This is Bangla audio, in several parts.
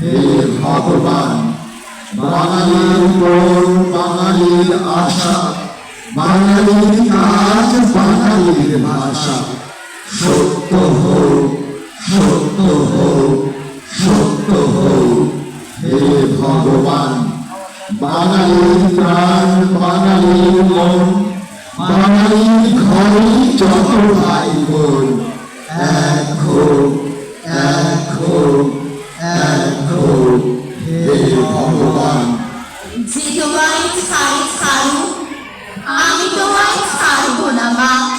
হে ভগবান, বাঙালির মন, বাঙালির আশা, বাঙালির কাজ, বাঙালির ভাষা। সত্য হোক সত্য হোক সত্য হোক। হে ভগবান, বাঙালির প্রাণ, বাঙালির মন, বাঙালির ঘরে যত ভাই বোন তোমায় ছাড়ে ছাড়ু। আমি তোমায় ছাড়বো না মা।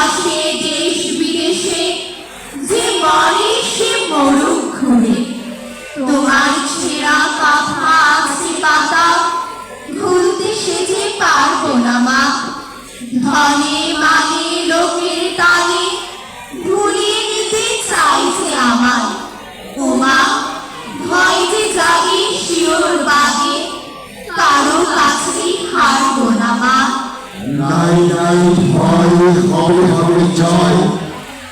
আছে দেশ বিদেশে যে তোমার ছেঁড়া কথা নাই নাই ভয় হবে হবে জয়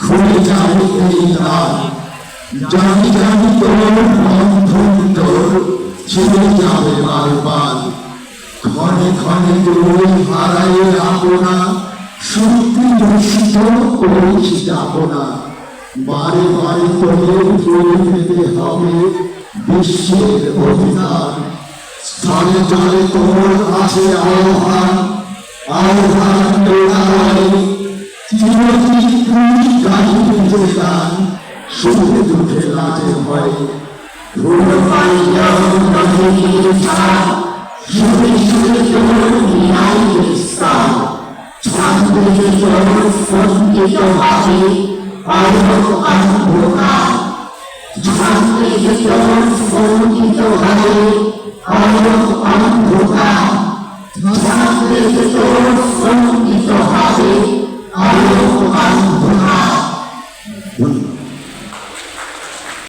খুলে যাবে এই দ্বার জানি জানি তোর বন্ধন তোর ছেড়ে যাবে বারবার ক্ষণে ক্ষণে তোর হারাই আপনা সত্যি দূষিত করেছি যাবনা বারে বারে তোদের ফুল পেতে হবে বিশ্বের অধিকার স্থলে জলে তোর আছে আহ্বান সুখে দুঃখে লাজে ভয় ফুল পাইয়াও